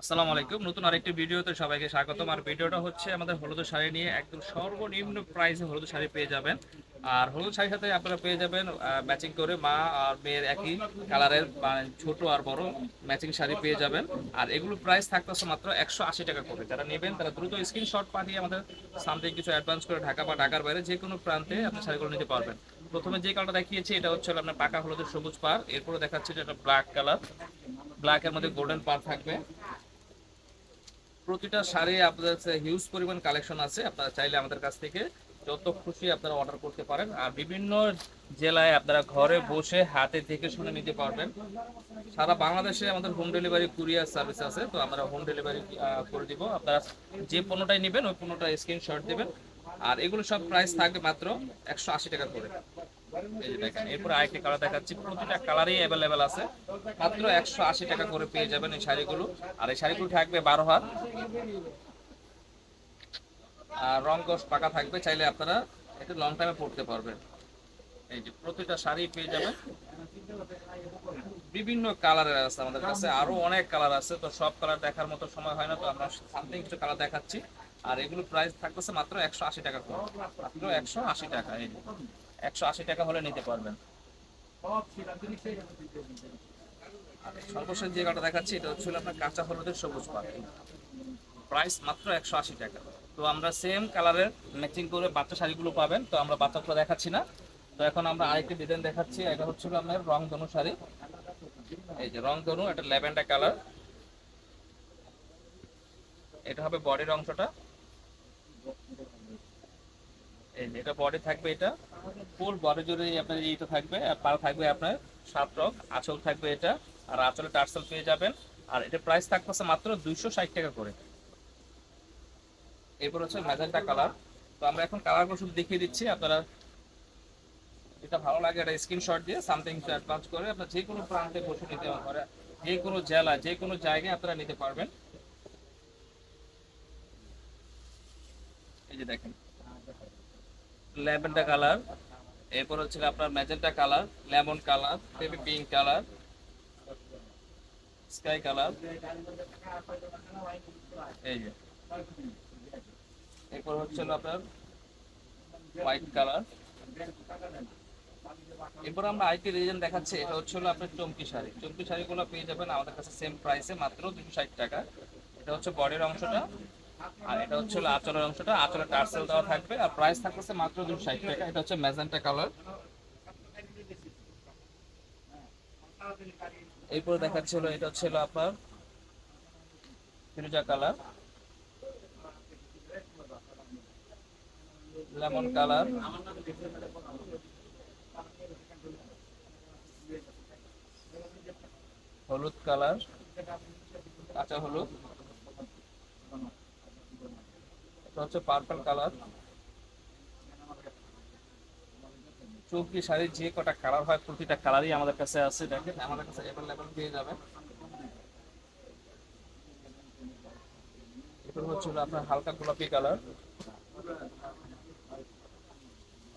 আসসালামু আলাইকুম নতুন আরেকটি ভিডিওতে সবাইকে স্বাগতম। আর ভিডিওটা হচ্ছে আমাদের হলুদ শাড়ি নিয়ে একদম সর্বনিম্ন প্রাইসে হলুদ শাড়ি পেয়ে যাবেন। আর হলুদ শাড়ির সাথে আপনারা পেয়ে যাবেন ম্যাচিং করে মা আর মেয়ের একই কালারের ছোট আর বড় ম্যাচিং শাড়ি পেয়ে যাবেন। আর এগুলো প্রাইস থাকতেছে মাত্র একশো আশি টাকা করে। যারা নেবেন তারা দ্রুত স্ক্রিনশট পাঠিয়ে আমাদের সামথিং কিছু অ্যাডভান্স করে ঢাকা বা ঢাকার বাইরে যে কোনো প্রান্তে আপনি শাড়িগুলো নিতে পারবেন। প্রথমে যে কালারটা দেখিয়েছি, এটা হচ্ছে আপনার পাকা হলুদের সবুজ পার এরপরে দেখাচ্ছি এটা ব্ল্যাক কালার ব্ল্যাকের মধ্যে গোল্ডেন পার থাকবে। প্রতিটা শাড়ি আপনাদের হিউজ পরিমাণ কালেকশন আছে, আপনারা চাইলে আমাদের কাছ থেকে যত খুশি আপনারা অর্ডার করতে পারেন। আর বিভিন্ন জেলায় আপনারা ঘরে বসে হাতে দেখে শুনে নিতে পারবেন। সারা বাংলাদেশে আমাদের হোম ডেলিভারি কুরিয়ার সার্ভিস আছে, তো আমরা হোম ডেলিভারি করে দিব। আপনারা যে পণ্যটাই নেবেন, ওই পণ্যটা স্ক্রিনশট দেবেন। আর এগুলো সব প্রাইস থাকবে মাত্র একশো আশি টাকা করে। এই যে দেখেন, এরপরে আরেকটি কালার দেখাচ্ছি। প্রতিটা কালারই অ্যাভেলেবেল আছে। মাত্র একশো আশি টাকা করে পেয়ে যাবেন এই শাড়িগুলো। আর এই শাড়িগুলো থাকবে বারো হাত। আর রং পাকা থাকবে, চাইলে আপনারা লং টাইমে পড়তে পারবেন। এই যে প্রতিটা শাড়ি পেয়ে যাবেন। বিভিন্ন কালারের আছে আমাদের কাছে। আরও অনেক কালার আছে। তো সব কালার দেখার মতো সময় হয় না, তো আমরা সামথিং কিছু কালার দেখাচ্ছি। আর এগুলো প্রাইস থাকতেছে মাত্র একশো আশি টাকা করে। মাত্র একশো আশি টাকা, এই একশো আশি টাকা হলে নিতে পারবেন। সর্বশেষ যে কালারটা দেখাচ্ছি, এটা হচ্ছে আপনার কাঁচা হলুদের সবুজ পাত। প্রাইস মাত্র একশো আশি টাকা। তো আমরা সেম কালারের ম্যাচিং করে বাচ্চা শাড়িগুলো পাবেন। তো আমরা বাচ্চাগুলো দেখাচ্ছি না। তো এখন আমরা আরেকটি ডিজাইন দেখাচ্ছি। এটা হচ্ছে আপনার রং ধনু শাড়ি। এই যে রং ধনু এটা ল্যাভেন্ডার কালার। এটা হবে বডির অংশটা। এই যে, এটা বডি থাকবে এটা। ফুল বডি জুড়ে আপনার এইটা থাকবে, আর পা থাকবে আপনার সাত রং, আঁচল থাকবে এটা, আর আঁচলে টার্সেল পেয়ে যাবেন। আর এটা প্রাইস থাকতেছে মাত্র দুইশো ষাট টাকা করে। এরপর হচ্ছে ম্যাজেন্টা কালার। তো আমরা এখন কালারগুলো শুধু দেখিয়ে দিচ্ছি, আপনারা এটা ভালো লাগে এটা স্ক্রিনশট দিয়ে সামথিং অ্যাডভান্স করে আপনার যে কোনো প্রান্তে বসে নিতে পারে যে কোনো জেলা, যে কোনো জায়গায় আপনারা নিতে পারবেন। এই যে দেখেন, ল্যাভেন্ডার কালার। এরপর হচ্ছে আপনার magenta colour, lemon colour baby pink colour, sky colour. এই যে। এরপর হচ্ছে আপনার হোয়াইট কালার। এরপর আমরা আইটি রিজন দেখাচ্ছি, এটা হচ্ছে হলো আপনার চমকি শাড়ি। চমকি শাড়িগুলো পেয়ে যাবেন আমাদের কাছে সেম প্রাইসে মাত্র দুশো ষাট টাকা। এটা হচ্ছে বডির অংশটা। আর এটা হচ্ছে আঁচলের অংশটা। আঁচলের টার্সেল দেওয়া থাকবে। আর প্রাইস থাকতেছে মাত্র দুশো ষাট টাকা। এটা হচ্ছে ম্যাজেন্টা কালার এরপরে দেখাচ্ছি হলো, এটা হচ্ছে হলো আপনার ফিরোজা কালার লেমন কালার হলুদ কালার কাঁচা হলুদ। এটা হচ্ছে পার্পল কালার চৌকি শাড়ির যে কটা কালার হয়, প্রতিটা কালারই আমাদের কাছে আছে, দেখেন, আমাদের কাছে অ্যাভেলেবেল পেয়ে যাবেন এরপর হচ্ছে আপনার হালকা গোলাপি কালার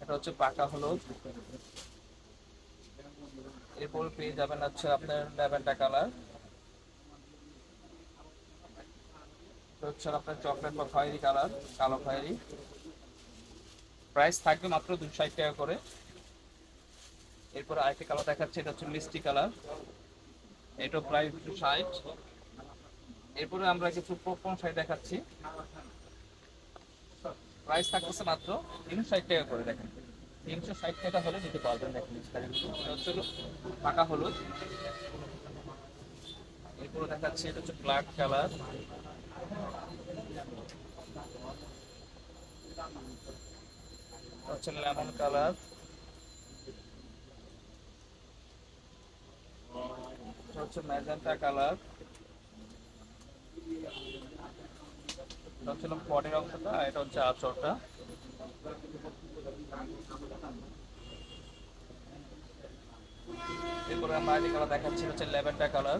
এটা হচ্ছে পাকা হলুদ। এরপর পেয়ে যাবেন হচ্ছে আপনার ল্যাভেন্ডার কালার হচ্ছে আপনার চকলেট বা খয়েরি কালার কালো খয়েরি প্রাইস থাকবে মাত্র দুশো ষাট টাকা করে। এরপর আরেকটা কালার দেখাচ্ছে, এটা হচ্ছে মিষ্টি কালার এটা প্রাইস দুশো ষাট। এরপরে আমরা কিছু পপকর্ন শাড়ি দেখাচ্ছি। প্রাইস থাকতেছে মাত্র তিনশো ষাট টাকা করে, দেখেন। তিনশো ষাট টাকা হলে নিতে পারবেন, দেখেন। এটা হচ্ছে পাকা হলুদ। এরপরে দেখাচ্ছে, এটা হচ্ছে ব্ল্যাক কালার হচ্ছে লেমন কালার। হচ্ছে ম্যাজেন্টা কালার। এটা হচ্ছে বডির অংশটা এটা হচ্ছে আচরটা এরপরে আমরা কালার দেখাচ্ছি হচ্ছে লেভেন্ডার কালার।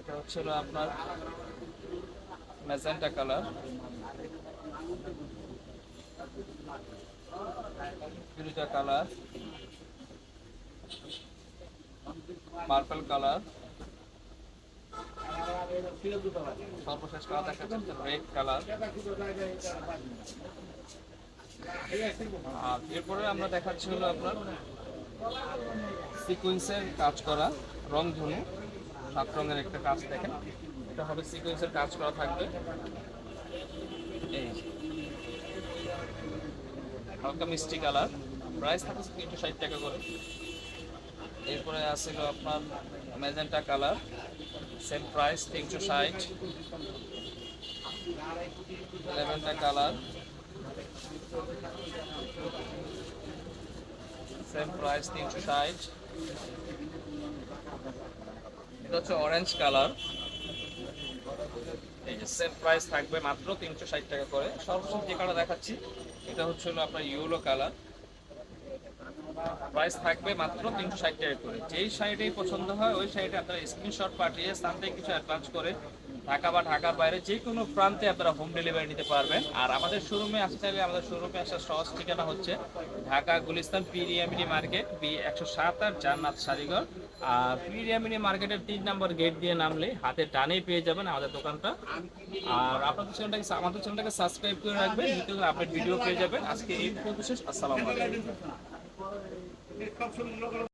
এটা হচ্ছে হলো আপনার ম্যাজেন্টা কালার। ফিরোজা কালার। Purple colour. সর্বশেষ কালার দেখা যাচ্ছে রেড কালার। আর এরপরে আমরা দেখাচ্ছি হলো আপনার সিকুয়েন্সের কাজ করা রং ধনু সাত রঙের একটা কাজ দেখেন। এটা হবে সিকুয়েন্সের কাজ করা থাকবে। এই হালকা মিষ্টি কালার। প্রাইস থাকছে তিনশো ষাট টাকা করে। এরপরে আসছিল আপনার ম্যাজেন্টা কালার। সেম প্রাইস তিনশো ষাট। Lavender colour. সেম প্রাইস তিনশো ষাট। এটা হচ্ছে অরেঞ্জ কালার। এই যে সেম প্রাইস থাকবে মাত্র তিনশো ষাট টাকা করে। সর্বশেষ যে কালার দেখাচ্ছি, এটা হচ্ছে হলো আপনার ইউলো কালার প্রাইস থাকবে মাত্র তিনশো ষাট টাকা করে। যেই শাড়িটাই পছন্দ হয়, ওই শাড়িটা আপনারা স্ক্রিনশট পাঠিয়ে থেকে কিছু অ্যাডভান্স করে ঢাকা বা ঢাকার বাইরে যে কোনো প্রান্তে আপনারা হোম ডেলিভারি নিতে পারবেন। আর আমাদের শোরুমে আসতে চাইলে আমাদের শোরুমে আসার সহজ ঠিকানা হচ্ছে ঢাকা গুলিস্তান পিরিয়ামিনি মার্কেট, বি একশো সাত আর জান্নাত শাড়িঘর পিরিয়ামিনি মার্কেটের তিন নম্বর গেট দিয়ে নামলে হাতে টানেই পেয়ে যাবেন আমাদের দোকানটা। আর আপনাদের চ্যানেলটাকে আমাদের চ্যানেলটাকে সাবস্ক্রাইব করে রাখবেন, নিত্য আপডেট ভিডিও পেয়ে যাবেন। আজকে এই পর্যন্ত শেষ, আসসালামু আলাইকুম।